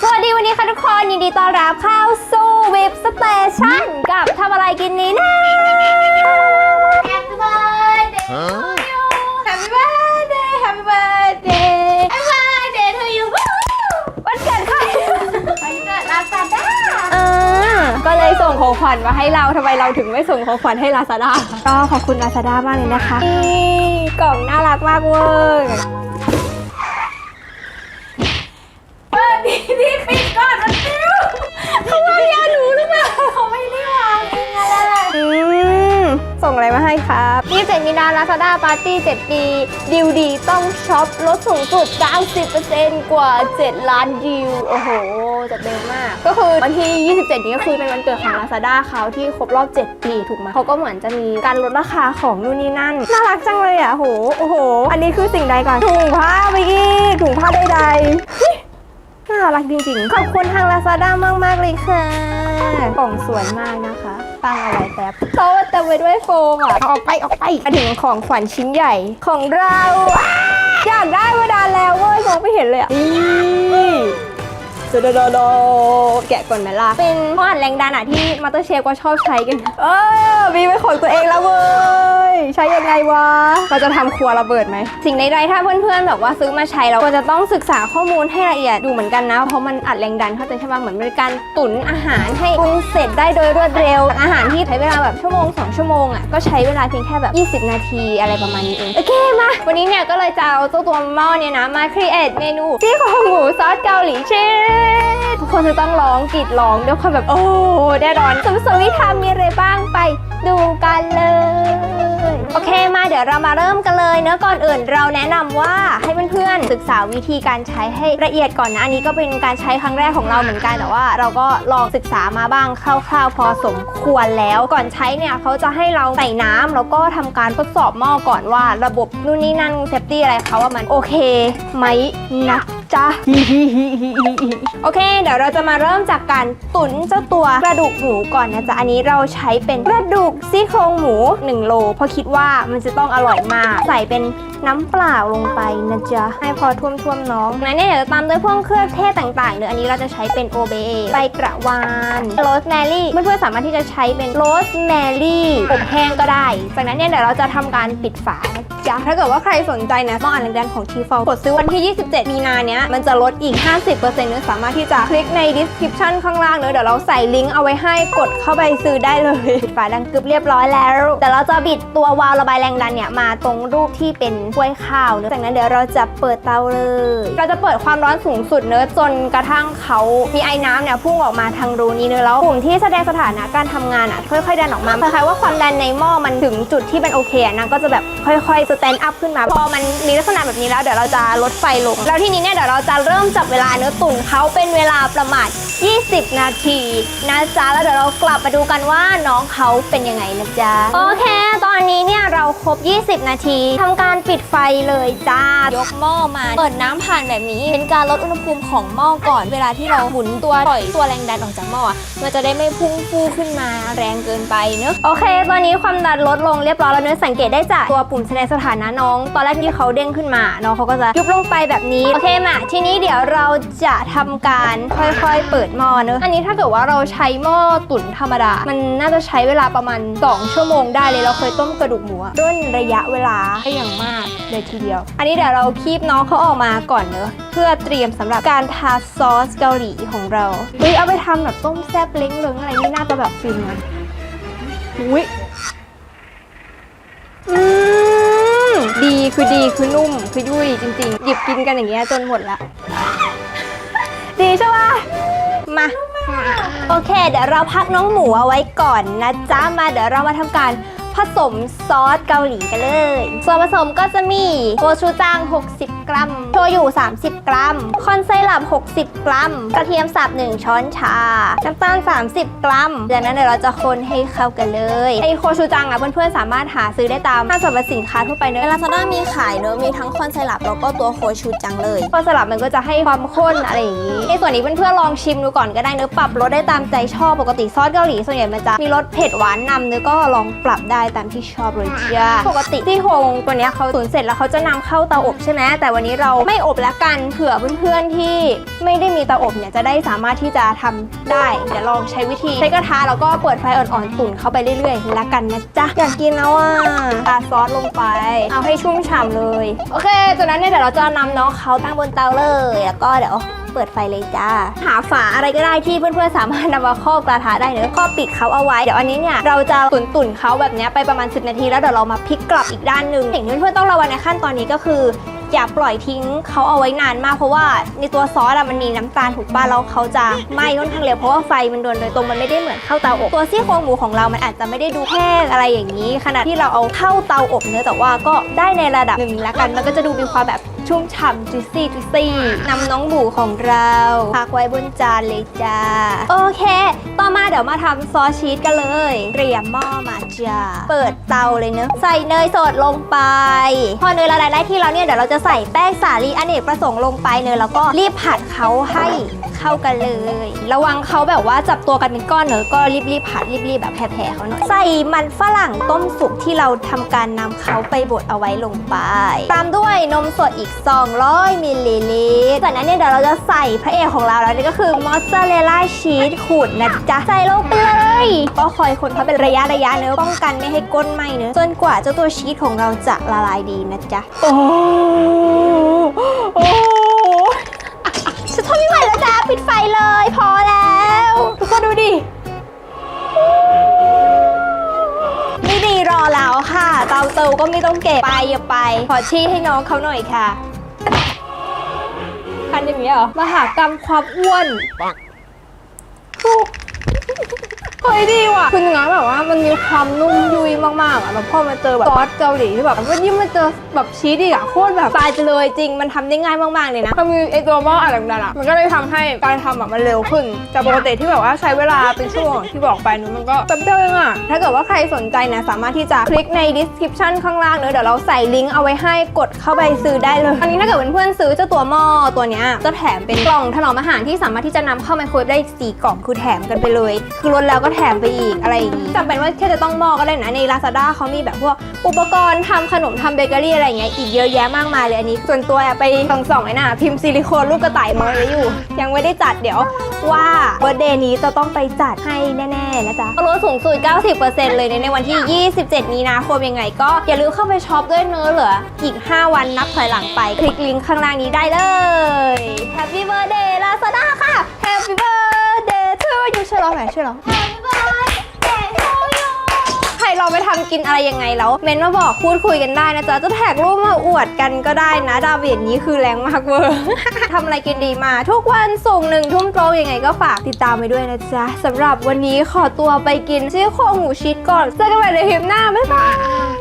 สวัสดีวันนี้ค่ะทุกคน ยินดีต้อนรับเข้าสู่วิบสเตชันกับทำอะไรกินนี้นะ ส่งของขวัญมาให้เราทำไมเราถึงไม่ส่งของขวัญให้ลาซาด้าก็ขอบคุณลาซาด้ามากเลยนะคะนี่กล่องน่ารักมากเวอร์ เปิดดีดีปิดก่อนมันฟิวเขาวางยาหนูหรือเปล่าเขาไม่ได้วางเองอะไรอืมส่ งอะไรมาให้ครับนี่เจ็ดมีนาลาซาด้าปาร์ตี้7ปีดิวดีต้องช็อปลดสูงสุด 90%กว่า 7 ล้านดิว โอ้โห จัดเต็มมาก ก็คือวันที่ 27 นี้ก็คือเป็นวันเกิดของลาซาด้าเขาที่ครบรอบ 7 ปีถูกไหมเขาก็เหมือนจะมีการลดราคาของนู่นนี่นั่น น่ารักจังเลยอะโอ้โหโอ้โห อันนี้คือสิ่งใดก่อนถุงผ้าไปอีกถุงผ้าใดๆน่ารักจริงๆ ขอบคุณทาง Lazada มาก ๆ เลยค่ะ กล่องสวยมากนะคะ ตั้งเอาไว้แป๊บโต๊ะเต็มไปด้วยโฟมอะเอาออกไปออกไปมาถึงของขวัญชิ้นใหญ่ของเราอ้าอยากได้มานานแล้วเว้ยมองไม่เห็นเลยอะนี่ดดดแกะก่อนไหมล่ะเป็นหม้ออัดแรงดันอะที่มาสเตอร์เชฟก็ชอบใช้กัน เออมีเป็นขอ ไงวะ เราจะทำครัวระเบิดไหม สิ่งใดๆถ้าเพื่อนๆแบบว่าซื้อมาใช้เราก็จะต้องศึกษาข้อมูลให้ละเอียดดูเหมือนกันนะ เพราะมันอัดแรงดันเข้าใจใช่ไหมเหมือนเป็นการตุ๋นอาหารให้ปรุงเสร็จได้โดยรวดเร็ว อาหารที่ใช้เวลาแบบชั่วโมง 2 ชั่วโมงอะก็ใช้เวลาเพียงแค่แบบ 20 นาทีอะไรประมาณนี้เอง โอเคมา วันนี้เนี่ยก็เลยจะเอาเจ้าตัวหม้อเนี่ยนะมาครีเอทเมนูซี่โครงหมูซอสเกาหลีชีสทุกคนจะต้องร้องกรีดร้องด้วยความแบบโอ้แน่นอนสมสวิธามีอะไรบ้างไปดูกันเลย ยวเรามาเริ่มกันเลยเนื้อะก่อนอื่นเราแนะนำว่าให้เพื่อนๆศึกษาวิธีการใช้ให้ละเอียดก่อนนะอันนี้ก็เป็นการใช้ครั้งแรกของเราเหมือนกันแต่ว่า เราก็ลองศึกษามาบ้างคร่าวๆพอสมควรแล้วก่อนใช้เนี่ยเขาจะให้เราใส่น้ำแล้วก็ทำการทดสอบหม้อก่อนว่า ระบบนู่นนี่นั่นเซฟตี้อะไรเขาว่ามันโอเคไหมนะ จ๊ะโอเค เดี๋ยวเราจะมาเริ่มจากการตุ๋นเจ้าตัวกระดูกหมูก่อนนะจ๊ะ อันนี้เราใช้เป็นกระดูกซี่โครงหมู 1 โล เพราะคิดว่ามันจะต้องอร่อยมาก ใส่เป็นน้ำเปล่าลงไปนะจ๊ะ ให้พอท่วมๆน้องนั้นเนี่ยเดี๋ยวตามด้วยพวกเครื่องเทศต่างๆเนื้ออันนี้เราจะใช้เป็นโอเบใบกระวานโรสแมรี่เพื่อนๆสามารถที่จะใช้เป็นโรสแมรี่อบแห้งก็ได้ จากนั้นเนี่ยเดี๋ยวเราจะทำการปิดฝาจ๊ะถ้าเกิดว่าใครสนใจนะหม้องอันแรงๆของทีฟอลกดซื้อวันที่ 27 มีนาเนี้ยมันจะลดอีก 50%เนอสามารถที่จะคลิกใน description ข้างล่างเนอะเดี๋ยวเราใส่ลิงก์เอาไว้ให้กดเข้าไปซื้อได้เลยปิดฝาดังกึบเรียบร้อยแล้ว แต่เราจะบิดตัววาล์วระบายแรงดันเนี่ยมาตรงรูปที่เป็นถ้วยข้าวเนอะจากนั้นเดี๋ยวเราจะเปิดเตาเลยเราจะเปิดความร้อนสูงสุดเนอะจนกระทั่งเขามีไอ้น้ำเนี่ยพุ่งออกมาทางรูนี้เนอะแล้วปุ่มที่แสดงสถานะการทำงานอะค่อยๆดันออกมาคล้ายๆว่าความดันในหม้อมันถึงจุดที่เป็นโอเคอะนางก็จะแบบค่อยๆสแตนด์อัพขึ้นมาพอมันมีลักษณะแบบนี้แล้วเดี๋ยวเราจะลดไฟลงแล้วทีนี้เนี่ยเดี๋ยวเราจะเริ่มจับเวลาเนื้อตุ๋นเขาเป็นเวลาประมาณ 20 นาทีนะจ๊ะแล้วเดี๋ยวเรากลับมาดูกันว่าน้องเขาเป็นยังไงนะจ๊ะโอเค ตอนนี้เนี่ยเราครบ 20 นาทีทำการปิดไฟเลยจ้ายกหม้อมาเปิดน้ำผ่านแบบนี้ เป็นการลดอุณหภูมิของหม้อก่อนเวลาที่เราหมุนตัวปล่อยตัวแรงดันออกจากหม้ออะมันจะได้ไม่พุ่งฟูขึ้นมาแรงเกินไปเนอะโอเค ตอนนี้ความดันลดลงเรียบร้อยแล้วเนอสังเกตได้จากตัวปุ่มแสดงสถานะน้อง ตอนแรกที่เขาเด้งขึ้นมาน้องเขาก็จะยุบลงไปแบบนี้โอเคมาทีนี้เดี๋ยวเราจะทำการค่อยๆ เปิดหม้อเนอะอันนี้ถ้าเกิดว่าเราใช้หม้อตุ๋นธรรมดา มันน่าจะใช้เวลาประมาณ 2 ชั่วโมงได้เลยเราเคยต้มกระดูกหมูอะด้วยระยะเวลาให้อย่างมากเลยทีเดียว อันนี้เดี๋ยวเราคีบน้องเขาออกมาก่อนเนอะเพื่อเตรียมสำหรับการทาซอสเกาหลีของเราเฮ้ยเอาไปทำแบบต้มแซ่บเล้งเลิงอะไรนี่น่าจะแบบฟินนะอุ้ยอืมดีคือดีคือนุ่มคือยุ่ยจริง ๆ หยิบกินกันอย่างเงี้ยจนหมดละ ดีใช่ปะ มา โอเค เดี๋ยวเราพักน้องหมูเอาไว้ก่อนนะจ๊ะ มาเดี๋ยวเรามาทำการผสมซอสเกาหลีกันเลย ส่วนผสมก็จะมีโกชูจัง 60 กรัม โชยุ30 กรัม คอนไซรัป60 กรัม กระเทียมสับ1ช้อนชา น้ำตาล 30 กรัม จากนั้นเดี๋ยวเราจะคนให้เข้ากันเลยไอโคชูจังอะเพื่อนๆสามารถหาซื้อได้ตามห้างสรรพสินค้าทั่วไปเนอะลาซาด้ามีขายเนอะมีทั้งคอนไซรัปแล้วก็ตัวโคชูจังเลยพอสลับมันก็จะให้ความข้นอะไรอย่างนี้ในส่วนนี้เพื่อนๆลองชิมดูก่อนก็ได้เนื้อะปรับรสได้ตามใจชอบปกติซอสเกาหลีส่วนใหญ่มันจะมีรสเผ็ดหวานนำเนื้อะก็ลองปรับได้ตามที่ชอบเลยจ้าปกติที่โฮงตัวเนี้ยเขาตุ๋นเสร็จแล้วเขาจะนำเข้าเตาอบใช่ไหมแต่วันนี้เราไม่อบแล้วกันเผื่อเพื่อนๆที่ไม่ได้มีเตาอบเนี่ยจะได้สามารถที่จะทำได้เดี๋ยวลองใช้วิธีใช้กระทะแล้วก็เปิดไฟอ่อนๆตุ๋นเข้าไปเรื่อยๆแล้วกันนะจ๊ะอยากกินแล้วอะตาซอสลงไป เอาให้ชุ่มฉ่ำเลย โอเคจากนั้นเนี่ยเดี๋ยวเราจะนำน้องเขาตั้งบนเตาเลย แล้วก็เดี๋ยวเปิดไฟเลยจ้า หาฝาอะไรก็ได้ที่เพื่อนๆสามารถนำมาครอบกระทะได้เนอะครอบปิดเขาเอาไว้ เดี๋ยวอันนี้เนี่ยเราจะตุนตุนเขาแบบนี้ไปประมาณ 10 นาที แล้วเดี๋ยวเรามาพลิกกลับอีกด้านหนึ่งสิ่งที่เพื่อนๆต้องระวังในขั้นตอนนี้ก็คือ อย่าปล่อยทิ้งเขาเอาไว้นานมากเพราะว่าในตัวซอสอะมันมีน้ำตาลถูกป่ะแล้วเขาจะไหม้ค่อนข้างเร็วเพราะว่าไฟมันโดนโดยตรงมันไม่ได้เหมือนเข้าเตาอบตัวซี่โครงหมูของเรามันอาจจะไม่ได้ดูแห้งอะไรอย่างนี้ขณะที่เราเอาเข้าเตาอบเนื้อแต่ว่าก็ได้ในระดับหนึ่งแล้วกัน มันก็จะดูมีความแบบชุ่มฉ่ำจุซี่จุซี่นำน้องหมูของเราพักไว้บนจานเลยจ้าโอเค ต่อมาเดี๋ยวมาทำซอสชีสกันเลย เตรียมหม้อมาจ้าเปิดเตาเลยเนอะใส่เนยสดลงไป พอเนยละลายได้ที่แล้วเนี่ยเดี๋ยวเราจะใส่แป้งสาลีอเนกประสงค์ลงไปเนยแล้วก็รีบผัดเขาให้ เข้ากันเลย ระวังเขาแบบว่าจับตัวกันเป็นก้อนเนอะก็รีบๆผัดรีบๆแบบแผ่ๆเขาหน่อยใส่มันฝรั่งต้มสุกที่เราทำการนำเขาไปบดเอาไว้ลงไป ตามด้วยนมสดอีก 200มิลลิลิตรจากนั้นเนี่ยเดี๋ยวเราจะใส่พระเอกของเราแล้วนี่ก็คือมอสซาเรลล่าชีสขูดนะจ๊ะใส่ลงไปเลยก็คอยคนเขาเป็นระยะระยะเนอะป้องกันไม่ให้ก้นไหม้เนอะจนกว่าเจ้าตัวชีสของเราจะละลายดีนะจ๊ะโอ้โอ้ นทนไม่ไหวแล้วจ้าปิดไฟเลย พอแล้ว ทุกคนดูดิ ไม่ดีรอแล้วค่ะ เตาเตาก็ไม่ต้องเก็บไปอย่าไป ขอชี้ให้น้องเขาหน่อยค่ะ คันอย่างนี้เหรอ มหากรรมความอ้วนถูก เฮ้ยดีว่ะคือเนื้อแบบว่ามันมีความนุ่มยุยมากๆอะแล้วพอมาเจอแบบซอสเกาหลีที่แบบว่ายิ่งมาเจอแบบชีสอีกอะโคตรแบบตายไปเลยจริงมันทำได้ง่ายมากๆเลยนะพอมีไอตัวหม้ออะไรแบบนั้นอะมันก็เลยทำให้การทำแบบมันเร็วขึ้นจากปกติที่แบบว่าใช้เวลาเป็นชั่วโมงที่บอกไปนู้นมันก็แป๊บเดียวเองอะถ้าเกิดว่าใครสนใจเนี่ยสามารถที่จะคลิกใน description ข้างล่างเนอะเดี๋ยวเราใส่ลิงก์เอาไว้ให้กดเข้าไปซื้อได้เลยอันนี้ถ้าเกิดเพื่อนๆซื้อเจ้าตัวหม้อตัวเนี้ยจะแถมเป็นกล่องถนอมอาหารที่สามารถที่จะนำเข้าไมโครเวฟได้อีกสี่กล่องคือแถมกันไปเลย คือลดแล้วก็แถมไปอีกอะไรอย่างนี้จำเป็นว่าแค่จะต้องหม้อก็ได้นะใน Lazada เขามีแบบพวกอุปกรณ์ทำขนมทำเบเกอรี่อะไรอย่างเงี้ยอีกเยอะแยะมากมายเลยอันนี้ ส่วนตัวไปส่องสองไอ้น่ะพิมพ์ซิลิโคนลูกกระต่ายมาไว้อยู่ ยังไม่ได้จัดเดี๋ยวว่าเบอร์เดย์นี้จะต้องไปจัดให้แน่ๆนะจ๊ะลดสูงสุด 90%เลยในวันที่ 27 มีนาคมยังไง ก็อย่าลืมเข้าไปช็อปด้วยเนื้อเหลืออีก 5 วันนับถอยหลังไป คลิกลิงก์ข้างล่างนี้ได้เลย Happy Birthday Lazada ค่ะ Happy Birthday to you ช่วยร้องหน่อยช่วยร้อง Happy Birthday to you ใครเราไปทำกินอะไรยังไงแล้ว เมนมาบอกพูดคุยกันได้นะจ๊ะ จะแท็กรูปมาอวดกันก็ได้นะ ดาวเวียนนี้คือแรงมากเวอร์ ทำอะไรกินดีมา ทุกวันส่งหนึ่งทุ่มตรงยังไงก็ฝากติดตามไปด้วยนะจ๊ะสำหรับวันนี้ขอตัวไปกินซี่โครงหมูชีสก่อนเจอกันใหม่ในคลิปหน้าบ๊ายบาย